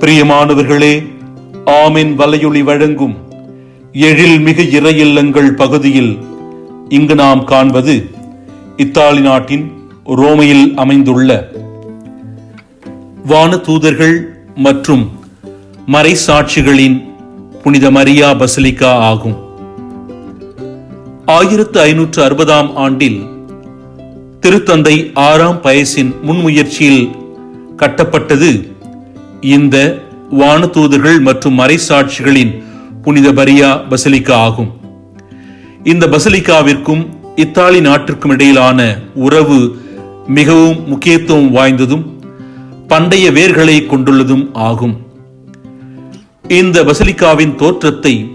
பிரியமானவர்களே ஆமென் வலையொளி வழங்கும் எழில் மிகு இறை இல்லங்கள் பகுதியில் இங்கு நாம் காண்பது இத்தாலி நாட்டின் ரோமையில் அமைந்துள்ள வான தூதர்கள் மற்றும் மறைசாட்சிகளின் புனித மரியா பசிலிக்கா ஆகும். ஆயிரத்து ஐநூற்று அறுபதாம் ஆண்டில் திருத்தந்தை ஆறாம் பயசின் முன்முயற்சியில் கட்டப்பட்டது இந்த வானதூதர்கள் மற்றும் மறைசாட்சிகளின் புனித பரியா பசலிக்கா ஆகும். இந்த பசலிக்காவிற்கும் இத்தாலி நாட்டிற்கும் இடையிலான உறவு மிகவும் முக்கியத்துவம் வாய்ந்ததும் பண்டைய வேர்களை கொண்டுள்ளதும் ஆகும். இந்த பசலிக்காவின் தோற்றத்தை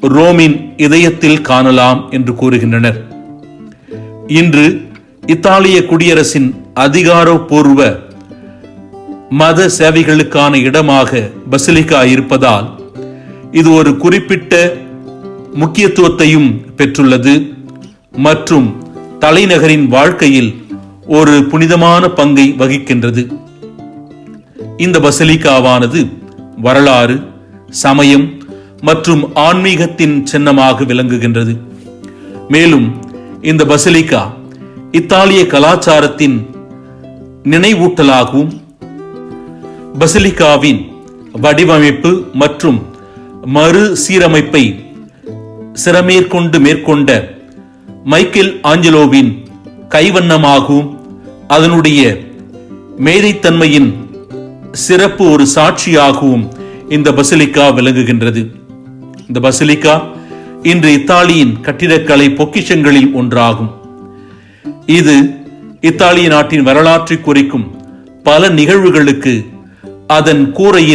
ரோமின் இதயத்தில் காணலாம் என்று கூறுகின்றனர். இன்று இத்தாலிய குடியரசின் அதிகாரப்பூர்வ மத சேவைகளுக்கான இடமாக பசிலிக்கா இருப்பதால் இது ஒரு குறிப்பிட்ட முக்கியத்துவத்தையும் பெற்றுள்ளது மற்றும் தலைநகரின் வாழ்க்கையில் ஒரு புனிதமான பங்கை வகிக்கின்றது. இந்த பசிலிக்காவானது வரலாறு சமயம் மற்றும் ஆன்மீகத்தின் சின்னமாக விளங்குகின்றது. மேலும் இந்த பசிலிக்கா இத்தாலிய கலாச்சாரத்தின் நினைவூட்டலாகவும் பசிலிக்காவின் வடிவமைப்பு மற்றும் மறு சீரமைப்பை சிறமேற்கொண்டு மேற்கொண்ட மைக்கேல் ஆஞ்சலோவின் கைவண்ணமாகவும் அதனுடைய மேதைத்தன்மையின் சிறப்பு ஒரு சாட்சியாகவும் இந்த பசிலிக்கா விளங்குகின்றது. இந்த பசிலிக்கா இன்று இத்தாலியின் கட்டிடக்கலை பொக்கிஷங்களில் ஒன்றாகும். இது இத்தாலிய நாட்டின் வரலாற்றை குறிக்கும் பல நிகழ்வுகளுக்கு அதன் கூரையின்